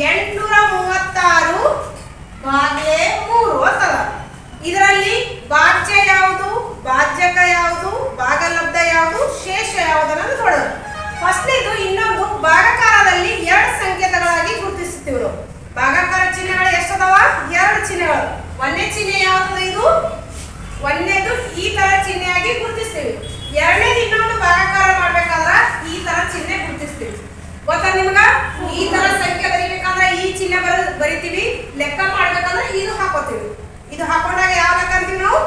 ಎಂಟುನೂರ ಮೂವತ್ತಾರು ಭಾಗ್ಯ ಮೂರು ಅಂತದ. ಇದರಲ್ಲಿ ಭಾಜ್ಯ ಯಾವುದು? ಭಾಜ್ಯಕ ಯಾವುದು? ಭಾಗಲಬ್ಧ ಯಾವುದು? ಶೇಷ ಯಾವುದು ಅನ್ನೋದು ನೋಡೋದು ಫಸ್ಟ್ನೇದು ಇನ್ನೊಂದು ಭಾಗಕಾರದಲ್ಲಿ ಎರಡು ಸಂಕೇತಗಳಾಗಿ ಗುರುತಿಸುತ್ತೀವಿ ಭಾಗಕಾರ ಚಿಹ್ನೆಗಳು ಎಷ್ಟದವ? ಎರಡು ಚಿಹ್ನೆಗಳು. ಒಂದೇ ಚಿಹ್ನೆ ಯಾವುದು ಇದು? ಒಂದೇದು ಈ ತರ ಚಿಹ್ನೆಯಾಗಿ ಗುರುತಿಸ್ತೀವಿ. ಎರಡನೇದು ಇನ್ನೊಂದು ಭಾಗಾಕಾರ ಮಾಡ್ಬೇಕಾದ್ರ ಈ ತರ ಚಿಹ್ನೆ ಗುರುತಿಸ್ತೀವಿ. ಗೊತ್ತಾ ನಿಮ್ಗ? ಈ ತರ ಚಿಹ್ನೆ ಬರ ಬರಿತೀವಿ ಲೆಕ್ಕ ಮಾಡ್ಬೇಕಂದ್ರೆ ಇದು ಹಾಕೋತೀವಿ. ಇದು ಹಾಕೊಂಡಾಗ ಯಾವ ಲೆಕ್ಕ ಅಂತೀವಿ ನಾವು?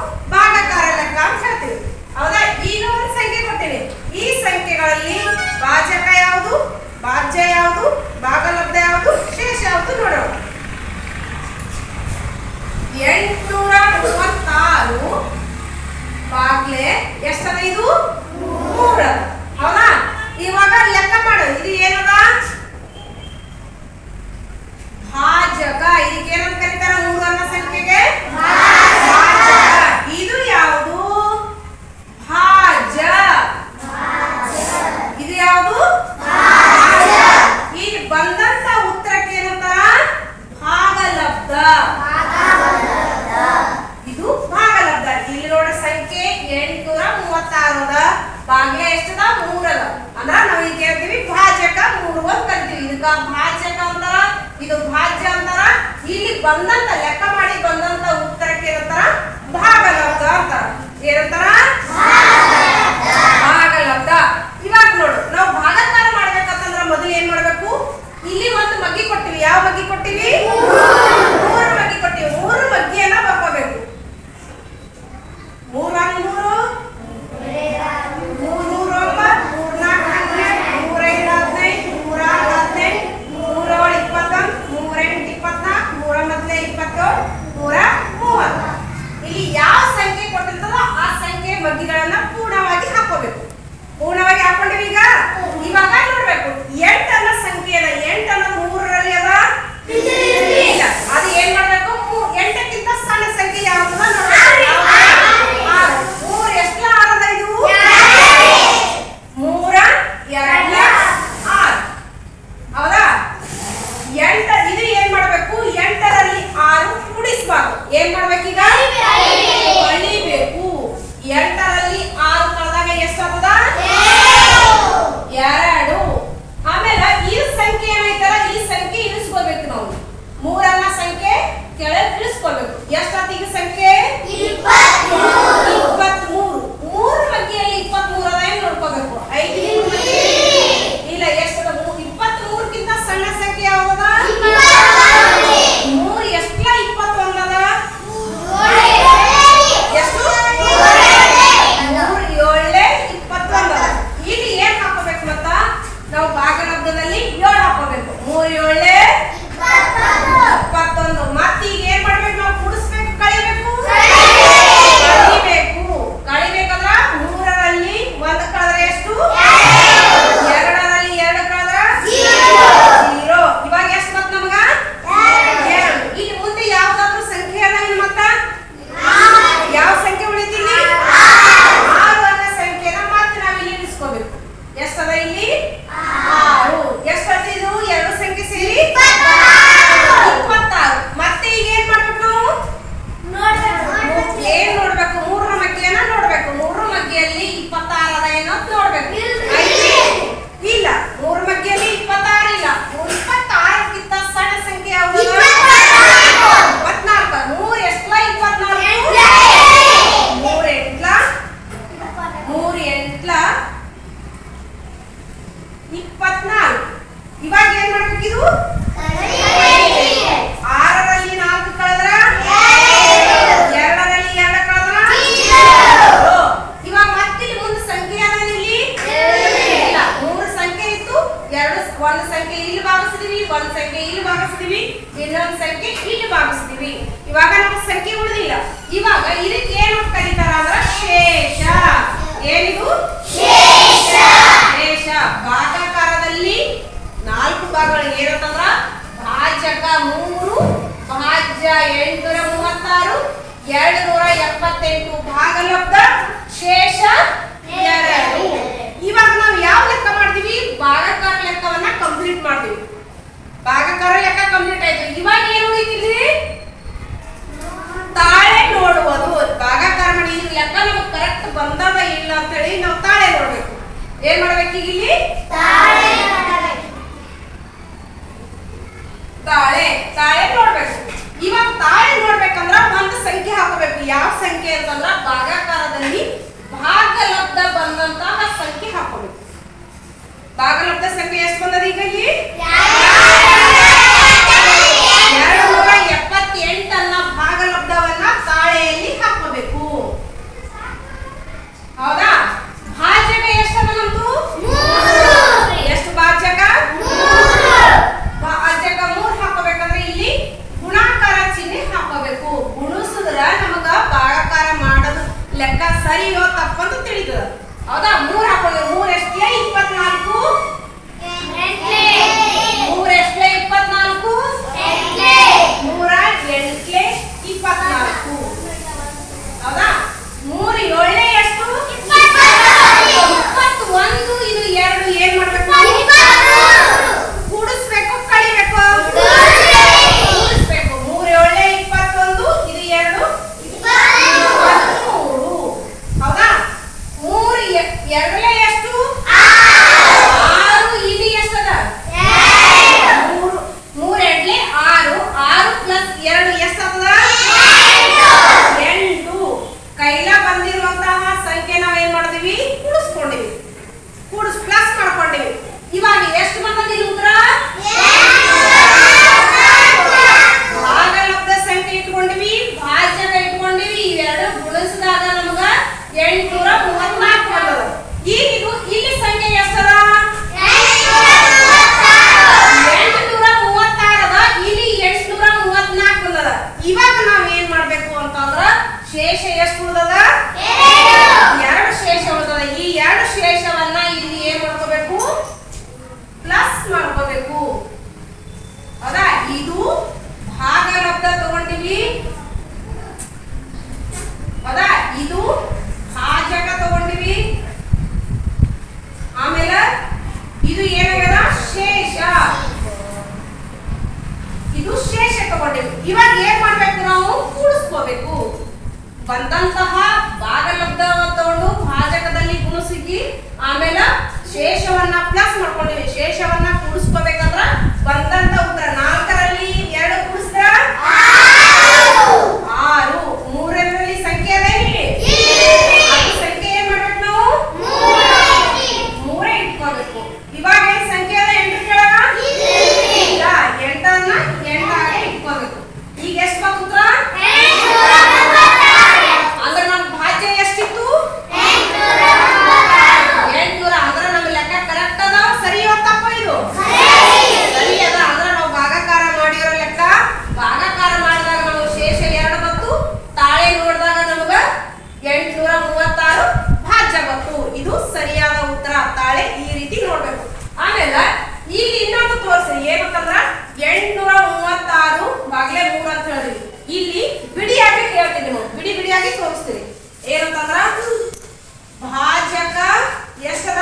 ಲೆಕ್ಕ ಮಾಡಿ ಬಂದಂತ ಉತ್ತರಕ್ಕೆ ಏನಂತಾರ? ಭಾಗಲಬ್ಧ ಅಂತ ಏನಂತಾರ? ಒಂದು ಸಂಖ್ಯೆ ಇಲ್ಲಿ ಭಾಗಿಸಿದೀವಿ ಒಂದು ಸಂಖ್ಯೆ ಇಲ್ಲಿ ಭಾಗಿಸಿದೀವಿ ಇನ್ನೊಂದು ಸಂಖ್ಯೆ ಇಲ್ಲಿ ಭಾಗಿಸಿದೀವಿ ಇವಾಗ ನಮ್ಗೆ ಸಂಖ್ಯೆ ಉಳಿದಿಲ್ಲ. ಇವಾಗ ಇದಕ್ಕೆ ಏನು ಕರೀತಾರ ಅಂದ್ರೆ ಶೇಷ. ಏನಿದು? ಶೇಷ. ಭಾಗಾಕಾರದಲ್ಲಿ ನಾಲ್ಕು ಭಾಗಗಳು ಏನಂತಂದ್ರ ಭಾಜಕ ಮೂರು ಭಾಜ್ಯ ಎಂಟುನೂರ ಮೂವತ್ತಾರು ಎರಡು ನೂರ ಎಪ್ಪತ್ತೆಂಟು ಭಾಗಲಬ್ಧ ಶೇಷ ಇವಾಗ ನಾವು ಯಾವ ಲೆಕ್ಕ ಮಾಡ್ತೀವಿ? ಭಾಗಕಾರ ಲೆಕ್ಕವನ್ನ ಕಂಪ್ಲೀಟ್ ಮಾಡ್ತೀವಿ. ಭಾಗಾಕಾರ ಲೆಕ್ಕ ಕಂಪ್ಲೀಟ್ ಆಯ್ತು. ಇವಾಗ ಏನು ಉಳಿತಿದ್ವಿ ತಾಳೆ ನೋಡುವುದು ಭಾಗಕಾರ ಮಾಡಿ ಈಗ ಲೆಕ್ಕ ನಮಗೆ ಕರೆಕ್ಟ್ ಬಂದದ ಇಲ್ಲ ಅಂತ ಹೇಳಿ ನಾವು ತಾಳೆ ನೋಡ್ಬೇಕು. ಏನ್ ಮಾಡ್ಬೇಕು ಈಗ ಇಲ್ಲಿ? ತಾಳೆ ತಾಳೆ ನೋಡ್ಬೇಕು. ಇವಾಗ ತಾಳೆ ನೋಡ್ಬೇಕಂದ್ರ ಒಂದು ಸಂಖ್ಯೆ ಹಾಕಬೇಕು. ಯಾವ ಸಂಖ್ಯೆ ಅಂತಂದ್ರ ಭಾಗಾಕಾರದಲ್ಲಿ ಭಾಗಲಬ್ಧ ಬಂದಂತಹ ಸಂಖ್ಯೆ ಹಾಕಬೇಕು ಭಾಗಲಬ್ಧ ಸಂಖ್ಯೆ ಎಷ್ಟು ಬಂದದ ಈಗ ಇಲ್ಲಿ ಎರಡು ನೂರ ಎಪ್ಪತ್ತೆಂಟನ್ನ ಭಾಗಲಬ್ಧವನ್ನ ತಾಳೆಯಲ್ಲಿ ಹಾಕಬೇಕು ಹೌದಾ ಭಾಜಕ ಎಷ್ಟದ ನಮ್ದು ಎಷ್ಟು ಭಾಜಕ ಭಾಜಕ ಮೂರ್ ಹಾಕೋಬೇಕಂದ್ರೆ ಇಲ್ಲಿ ಗುಣಾಕಾರ ಚಿಹ್ನೆ ಹಾಕೋಬೇಕು ಗುಣಿಸಿದ್ರ ನಮಗ ಭಾಗಾಕಾರ ಮಾಡೋದು ಲೆಕ್ಕ ಸರಿಯೋ ತಪ್ಪಂತ ತಿಳಿತದ ಹೌದಾ ಮೂರ್ ಹಾಕೊಳ್ಳಿ ಮೂರ್ ಎಷ್ಟೇ ಇಪ್ಪತ್ನಾಲ್ಕು ಮೂರ್ ಎಷ್ಟೇ ಇಪ್ಪತ್ನಾಲ್ಕು ಮೂರ ಎಂಟ್ಲೆ ಇಪ್ಪತ್ನಾಲ್ಕು ಹೌದಾ ಮೂರು ಏಳನೇ ಎಷ್ಟು ಇಪ್ಪತ್ತೊಂದು ಇದು ಎರಡು ಏನ್ ಮಾಡ್ಬೇಕು ಕೂಡಿಸ್ಬೇಕು ಕಳಿಬೇಕು ಕೂಡಿಸ್ಬೇಕು ಮೂರು ಏಳನೇ ಇಪ್ಪತ್ತೊಂದು ಇದು ಎರಡು ಮೂರು ಹೌದಾ ಮೂರು ಎ- ಎರಡನೇ ಎಷ್ಟು ಆರು ಇದು ಎಷ್ಟದ ಮೂರು ಮೂರು ಎರಡ್ಲೆ ಆರು ಆರು ಪ್ಲಸ್ ಎರಡು ಎಷ್ಟಾಗ್ತದ ಎಂಟು ಕೈಲ ಬಂದಿರುವಂತಹ ನಾವ್ ಏನ್ ಮಾಡಿದೀವಿ ಕೂಡಿಸ್ಕೊಂಡಿವಿ. ಕೂಡಿಸ್ ಪ್ಲಸ್ ಮಾಡ್ಕೊಂಡಿವಿ. ಇವಾಗ ಎಷ್ಟು ಬಂದದ ಉತ್ತರ ಭಾಗಲಬ್ಧ ಸಂಖ್ಯೆ ಇಟ್ಕೊಂಡಿವಿ ಭಾಜಕ ಇಟ್ಕೊಂಡಿವಿ ಇವೆರಡು ಗುಣಿಸಿದಾಗ ನಮಗ ಎಂಟುನೂರ ಮೂವತ್ನಾಲ್ಕು ಬಂದದ ಈಗ ಇದು ಇಲ್ಲಿ ಸಂಖ್ಯೆ ಎಷ್ಟದ ಎಂಟುನೂರ ಮೂವತ್ತಾರದ ಇಲ್ಲಿ ಎಂಟುನೂರ ಮೂವತ್ನಾಲ್ಕು ಬಂದದ ಇವಾಗ ನಾವ್ ಏನ್ ಮಾಡ್ಬೇಕು ಅಂತಂದ್ರ ಶೇಷ ಎಷ್ಟು ಉಳ್ದದ ಎರಡು ಶೇಷ ಉಳ್ದದ ಈ ಎರಡು ಶೇಷವನ್ನ ಇಲ್ಲಿ ಏನ್ ಮಾಡ್ಕೋಬೇಕು ಪ್ಲಸ್ ಮಾಡ್ಕೋಬೇಕು ಹೌದಾ ಇದು ಭಾಗಲಬ್ಧ ತಗೊಂಡಿವಿ ಹೌದಾ ಇದು ಭಾಜಕ ತಗೊಂಡಿವಿ ಆಮೇಲೆ ಇದು ಏನಾಗ್ಯದ ಶೇಷ ಇದು ಶೇಷ ತಗೊಂಡಿವಿ ಇವಾಗ ಏನ್ ಮಾಡ್ಬೇಕು ನಾವು ಕೂಡಿಸ್ಕೋಬೇಕು. ಬಂದಂತಹ ಭಾಗಲಬ್ಧ ತಗೊಂಡು ಭಾಜಕದಲ್ಲಿ ಗುಣಿಸಿಗಿ ಆಮೇಲೆ ಶೇಷವನ್ನ ಪ್ಲಸ್ ಮಾಡ್ಕೊಂಡಿವಿ ಶೇಷವನ್ನ ಕೂಡಿಸ್ಕೋಬೇಕಂದ್ರ ಬಂದಂತ ಉತ್ತರ ನಾಲ್ಕರಲ್ಲಿ ಎರಡು ಕೂಡಿಸಿದ್ರ ಆರು ಮೂರರಲ್ಲಿ ಸಂಖ್ಯೆ ಅದೇ ಅದು ಸಂಖ್ಯೆ ಏನ್ ಮಾಡ್ಬೇಕು ನಾವು ಮೂರೇ ಇಟ್ಕೋಬೇಕು ಇವಾಗ ಏನ್ ಸಂಖ್ಯೆ ಅದ ಎಂಟು ಕೇಳಗ ಈಗ ಎಂಟನ್ನ ಎಂಟಾಗಿ ಇಟ್ಕೋಬೇಕು ಈಗ ಎಷ್ಟು ಬಂತು ಉತ್ತರ ಅಂದ್ರೆ ನಮ್ ಭಾಜ್ಯ ಎಷ್ಟಿತ್ತು ಎಂಟ್ನೂರ ಅಂದ್ರೆ ನಮ್ ಲೆಕ್ಕ ಕರೆಕ್ಟ್ ಅದ ಸರಿಯೋ ತಪ್ಪ ಇದು ಸರಿ ಅದ ಅಂದ್ರೆ ನಾವು ಭಾಗಾಕಾರ ಮಾಡಿರೋ ಲೆಕ್ಕ ಭಾಗಾಕಾರ ಮಾಡಿದಾಗ ನಮಗೆ ಶೇಷ ಎರಡು ಬಂತು ತಾಳೆ ನೋಡಿದಾಗ ನಮಗ ಎಂಟ್ನೂರ ಮೂವತ್ತಾರು ಭಾಜ್ಯ ಬಂತು ಇದು ಸರಿಯಾದ ಉತ್ತರ ತಾಳೆ ಈ ರೀತಿ ನೋಡ್ಬೇಕು ಆಮೇಲೆ ಈಗ ಇನ್ನೊಂದು ತೋರಿಸ್ರಿ ಏನಂತಂದ್ರ ಎಂಟ್ನೂರ ಮೂವತ್ತಾರು ಬಾಗ್ಲೆ ಮೂರ್ ಅಂತ ಹೇಳಿದ್ವಿ ಇಲ್ಲಿ ಬಿಡಿಯಾಗಿ ಹೇಳ್ತೀನಿ ನೀವು ಬಿಡಿ ಬಿಡಿಯಾಗಿ ತೋರಿಸ್ತೀನಿ. ಏನಂತಂದ್ರ ಭಾಜಕ ಎಷ್ಟದ